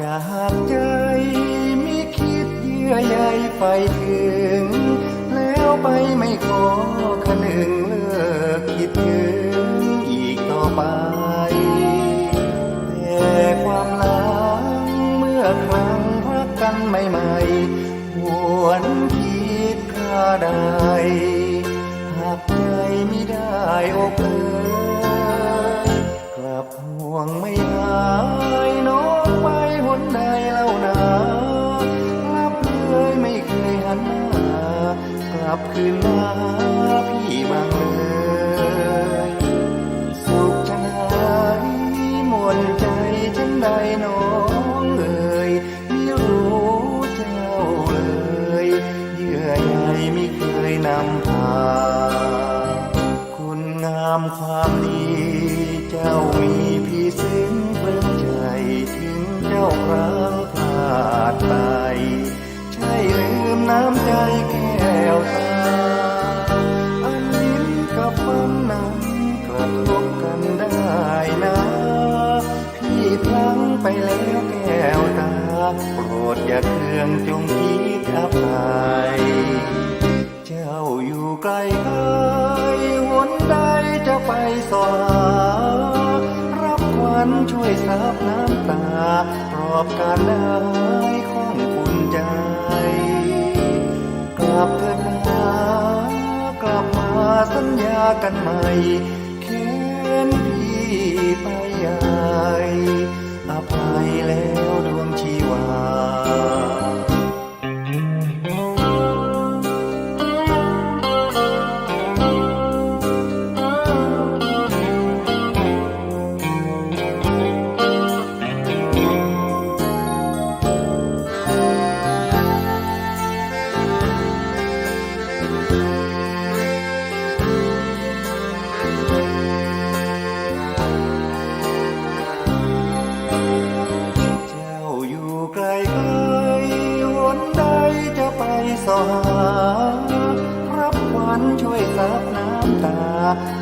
หากใจไม่คิดเยื่อใยไปถึง แล้วไปไม่ขอคนึงเลิกคิดถึงอีกต่อไป แต่ความหลังเมื่อครั้งรักกันใหม่ๆหวนคิดค่าใดหากใจไม่ได้อกเอยกลับห่วงไม่ คืนมาพี่บางเลยสุขจะหายมดใจฉันใดน้องเอ่ยไม่รู้เจ้าเลยเยื่อใยไม่เคยนำพาคุณงามความดีเจ้ามีพี่ซึ้งเพิ่มใจถึงเจ้าครั้ง แล้วแก้วตาโปรดอย่าเคืองจงคิดอภัยเจ้าอยู่ไกลไกลหนใดจะไปสอหารับขวัญช่วยซับน้ำตาปลอบการได้ของคุณใจกลับเถิดนากลับมาสัญญากันใหม่เค้นพี่ไปใหญ่อภัย แล้ว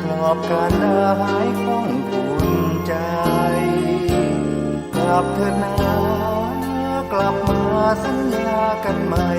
ปลอบการได้หายของคุณใจ กลับเถิดนากลับมาสัญญากันใหม่